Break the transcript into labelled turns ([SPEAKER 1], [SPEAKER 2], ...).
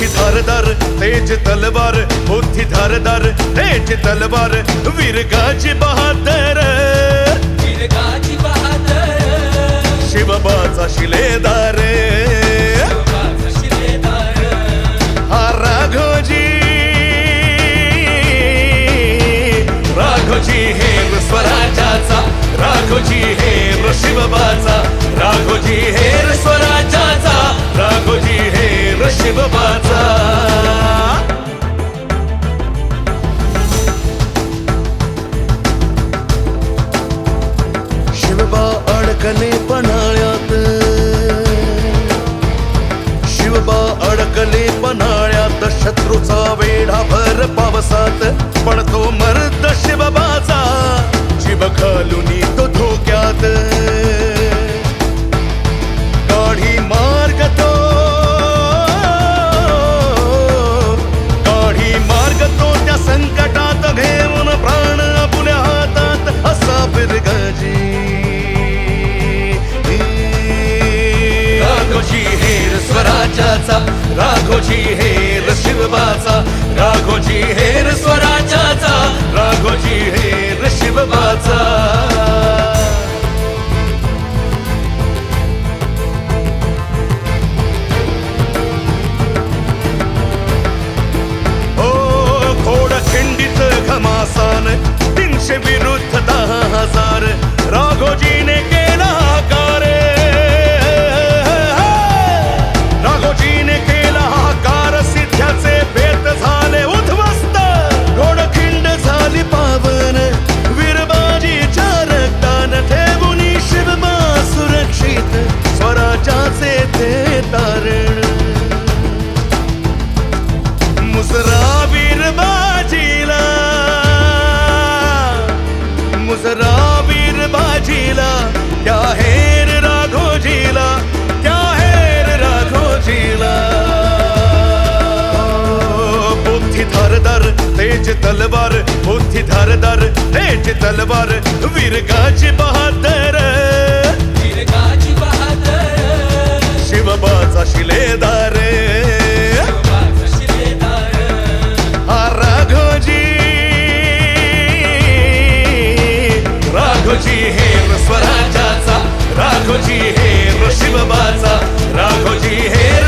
[SPEAKER 1] बुद्धी धारदार तेज तलवार बुद्धी धारदार तेज तलवार वीरगाजी बहादर। वीरगाजी बहादर। शिवबाचा शिलेदार। आजोबा अडकले पन्हाळ्यात. शत्रूचा वेढा भर पावसात. पण तो मर्द शिव शिवबाचा जीव घालून राघोजी हे ऋषिवाचा राघोजी हे स्वराजाचा राघोजी हे ऋषिवाचा तलवार होती धारदार हेच तलवार वीरगाची बहादर. बहादर शिवबाचा शिलेदार. राघोजी राघोजी हे शिवबाचा राघोजी हे